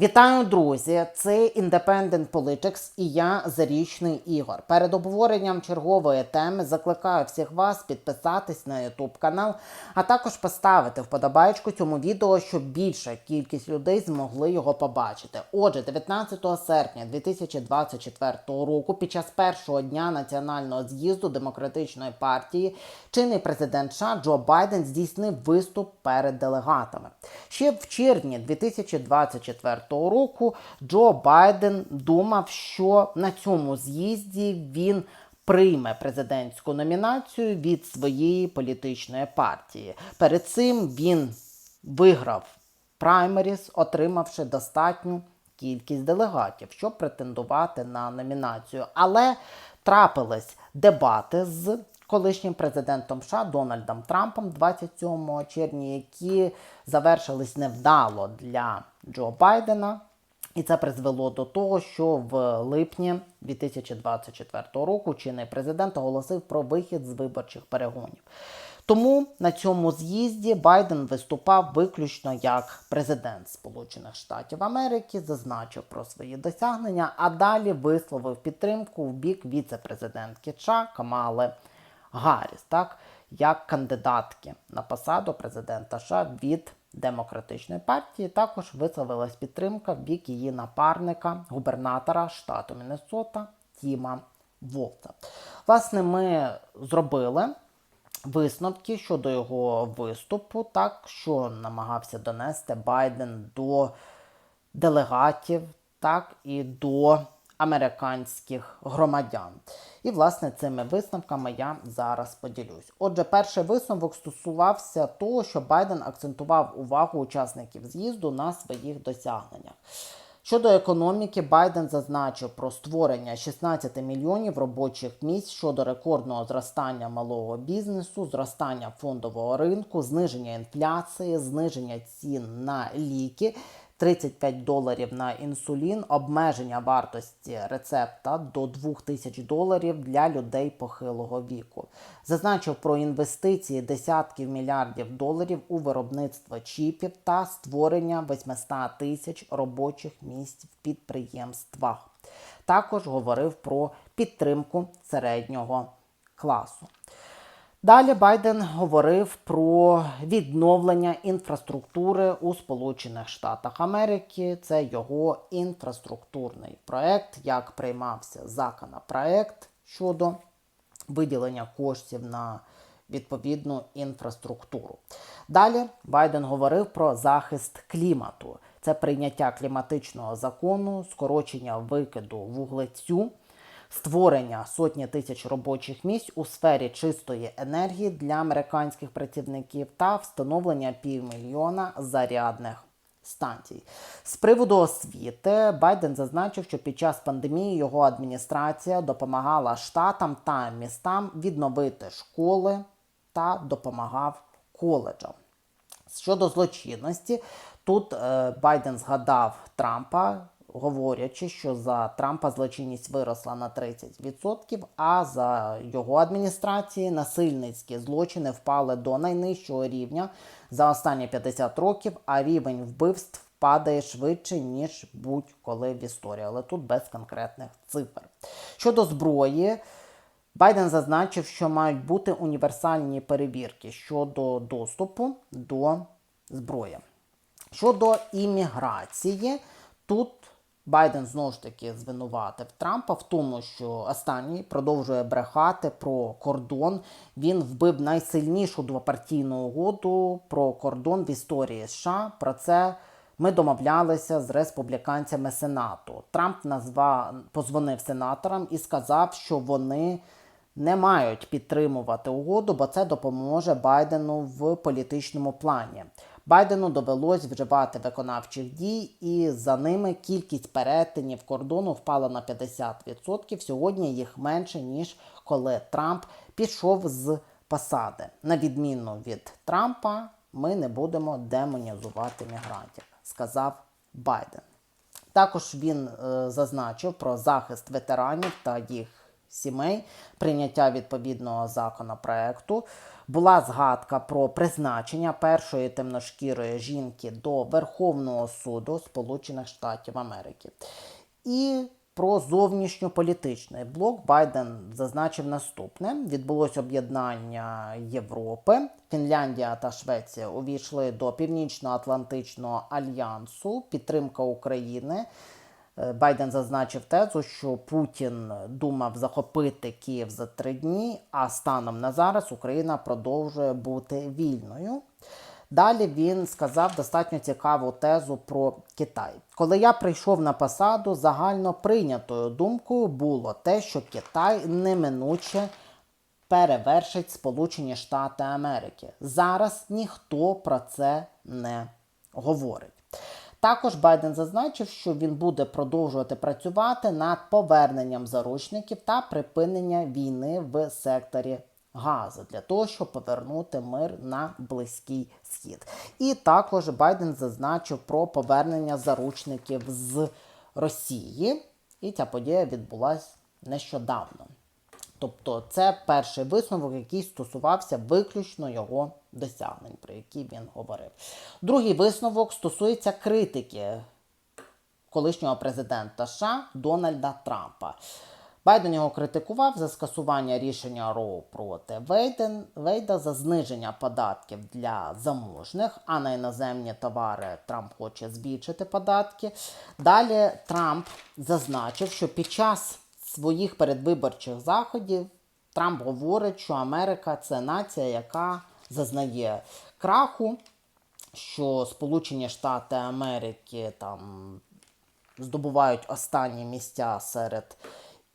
Вітаю, друзі! Це Independent Politics і я Зарічний Ігор. Перед обговоренням чергової теми закликаю всіх вас підписатись на YouTube канал, а також поставити вподобайку цьому відео, щоб більша кількість людей змогли його побачити. Отже, 19 серпня 2024 року, під час першого дня національного з'їзду демократичної партії, чинний президент США Джо Байден здійснив виступ перед делегатами. Ще в червні 2024 року Джо Байден думав, що на цьому з'їзді він прийме президентську номінацію від своєї політичної партії. Перед цим він виграв праймеріс, отримавши достатню кількість делегатів, щоб претендувати на номінацію. Але трапились дебати з колишнім президентом США Дональдом Трампом 27 червня, які завершились невдало для Джо Байдена. І це призвело до того, що в липні 2024 року чинний президент оголосив про вихід з виборчих перегонів. Тому на цьому з'їзді Байден виступав виключно як президент Сполучених Штатів Америки, зазначив про свої досягнення, а далі висловив підтримку в бік віце-президентки США Камали Гарріс, так як кандидатки на посаду президента США від демократичної партії. Також висловилась підтримка в бік її напарника, губернатора штату Міннесота Тіма Волта. Власне, ми зробили висновки щодо його виступу, так що намагався донести Байден до делегатів, так і до американських громадян. І, власне, цими висновками я зараз поділюсь. Отже, перший висновок стосувався того, що Байден акцентував увагу учасників з'їзду на своїх досягненнях. Щодо економіки, Байден зазначив про створення 16 мільйонів робочих місць щодо рекордного зростання малого бізнесу, зростання фондового ринку, зниження інфляції, зниження цін на ліки. 35 доларів на інсулін, обмеження вартості рецепта до 2000 доларів для людей похилого віку. Зазначив про інвестиції десятків мільярдів доларів у виробництво чіпів та створення 800 тисяч робочих місць в підприємствах. Також говорив про підтримку середнього класу. Далі Байден говорив про відновлення інфраструктури у Сполучених Штатах Америки. Це його інфраструктурний проект, як приймався законопроект щодо виділення коштів на відповідну інфраструктуру. Далі Байден говорив про захист клімату. Це прийняття кліматичного закону, скорочення викиду вуглецю створення сотні тисяч робочих місць у сфері чистої енергії для американських працівників та встановлення півмільйона зарядних станцій. З приводу освіти Байден зазначив, що під час пандемії його адміністрація допомагала штатам та містам відновити школи та допомагав коледжам. Щодо злочинності, тут е, Байден згадав Трампа, говорячи, що за Трампа злочинність виросла на 30%, а за його адміністрації насильницькі злочини впали до найнижчого рівня за останні 50 років, а рівень вбивств падає швидше, ніж будь-коли в історії, але тут без конкретних цифр. Щодо зброї. Байден зазначив, що мають бути універсальні перевірки щодо доступу до зброї. Щодо імміграції, тут Байден знову ж таки звинуватив Трампа в тому, що останній продовжує брехати про кордон. Він вбив найсильнішу двопартійну угоду про кордон в історії США. Про це ми домовлялися з республіканцями Сенату. Трамп назвав позвонив сенаторам і сказав, що вони не мають підтримувати угоду, бо це допоможе Байдену в політичному плані. Байдену довелось вживати виконавчих дій, і за ними кількість перетинів кордону впала на 50%. Сьогодні їх менше ніж коли Трамп пішов з посади. На відміну від Трампа, ми не будемо демонізувати мігрантів, сказав Байден. Також він е, зазначив про захист ветеранів та їх сімей, прийняття відповідного законопроекту. Була згадка про призначення першої темношкірої жінки до Верховного суду Сполучених Штатів Америки. І про зовнішньополітичний блок Байден зазначив наступне: відбулось об'єднання Європи. Фінляндія та Швеція увійшли до Північно-Атлантичного альянсу. Підтримка України. Е, Байден зазначив тезу, що Путін думав захопити Київ за три дні, а станом на зараз Україна продовжує бути вільною. Далі він сказав достатньо цікаву тезу про Китай. Коли я прийшов на посаду, загально прийнятою думкою було те, що Китай неминуче перевершить Сполучені Штати Америки. Зараз ніхто про це не говорить. Також Байден зазначив, що він буде продовжувати працювати над поверненням заручників та припинення війни в секторі газу для того, щоб повернути мир на близький схід. І також Байден зазначив про повернення заручників з Росії, і ця подія відбулася нещодавно. Тобто, це перший висновок, який стосувався виключно його досягнень, про які він говорив. Другий висновок стосується критики колишнього президента США Дональда Трампа. Байден його критикував за скасування рішення Роу проти Вейден, Вейда за зниження податків для заможних, а на іноземні товари Трамп хоче збільшити податки. Далі Трамп зазначив, що під час своїх передвиборчих заходів Трамп говорить, що Америка це нація, яка зазнає краху, що Сполучені Штати Америки там здобувають останні місця серед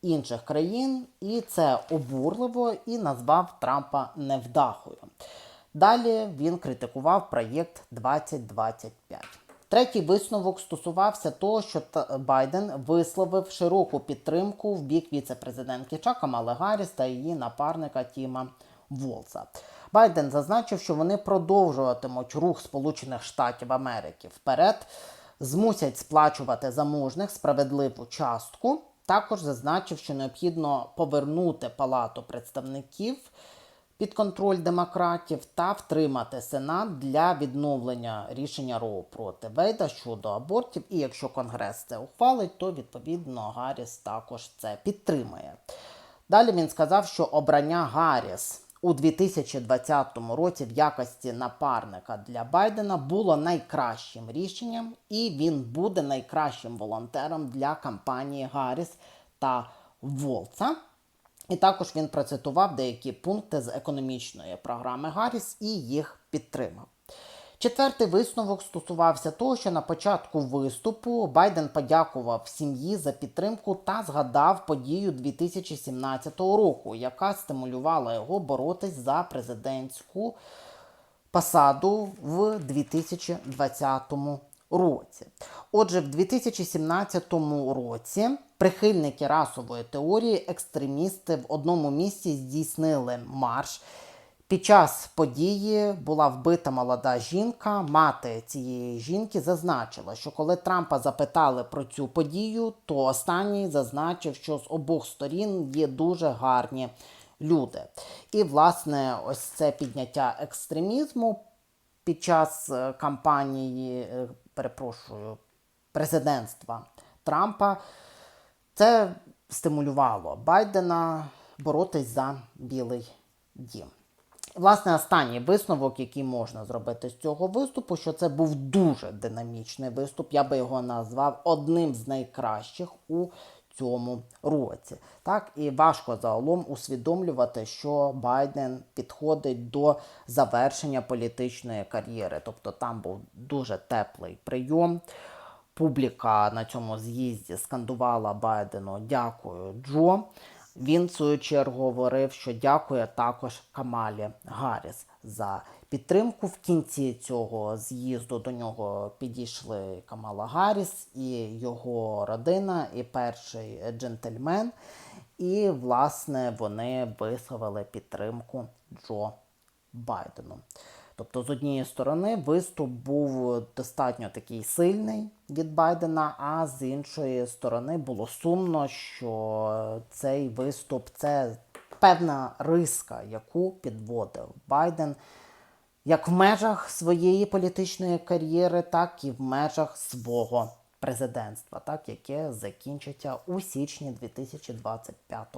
інших країн, і це обурливо і назвав Трампа невдахою. Далі він критикував проєкт 2025. Третій висновок стосувався того, що Байден висловив широку підтримку в бік віце-президентки Чака Мали Гарріс та її напарника Тіма Волса. Байден зазначив, що вони продовжуватимуть рух Сполучених Штатів Америки вперед, змусять сплачувати заможних справедливу частку. Також зазначив, що необхідно повернути Палату представників під контроль демократів та втримати Сенат для відновлення рішення Роу проти Вейда щодо абортів. І якщо Конгрес це ухвалить, то відповідно Гарріс також це підтримає. Далі він сказав, що обрання Гарріс у 2020 році в якості напарника для Байдена було найкращим рішенням, і він буде найкращим волонтером для кампанії Гарріс та Волца. І також він процитував деякі пункти з економічної програми Гарріс і їх підтримав. Четвертий висновок стосувався того, що на початку виступу Байден подякував сім'ї за підтримку та згадав подію 2017 року, яка стимулювала його боротись за президентську посаду в 2020 році. Отже, в 2017 році прихильники расової теорії, екстремісти в одному місці здійснили марш. Під час події була вбита молода жінка. Мати цієї жінки зазначила, що коли Трампа запитали про цю подію, то останній зазначив, що з обох сторін є дуже гарні люди. І, власне, ось це підняття екстремізму під час е, кампанії, е, перепрошую, президентства Трампа. Це стимулювало Байдена боротись за Білий дім. Власне, останній висновок, який можна зробити з цього виступу, що це був дуже динамічний виступ. Я би його назвав одним з найкращих у цьому році. Так, і важко загалом усвідомлювати, що Байден підходить до завершення політичної кар'єри. Тобто там був дуже теплий прийом. Публіка на цьому з'їзді скандувала Байдену Дякую, Джо. Він, в свою чергу, говорив, що дякує також Камалі Гарріс за підтримку. В кінці цього з'їзду до нього підійшли Камала Гарріс і його родина, і перший джентльмен. І, власне, вони висловили підтримку Джо Байдену. Тобто, з однієї сторони, виступ був достатньо такий сильний від Байдена, а з іншої сторони було сумно, що цей виступ це певна риска, яку підводив Байден як в межах своєї політичної кар'єри, так і в межах свого президентства, так яке закінчиться у січні 2025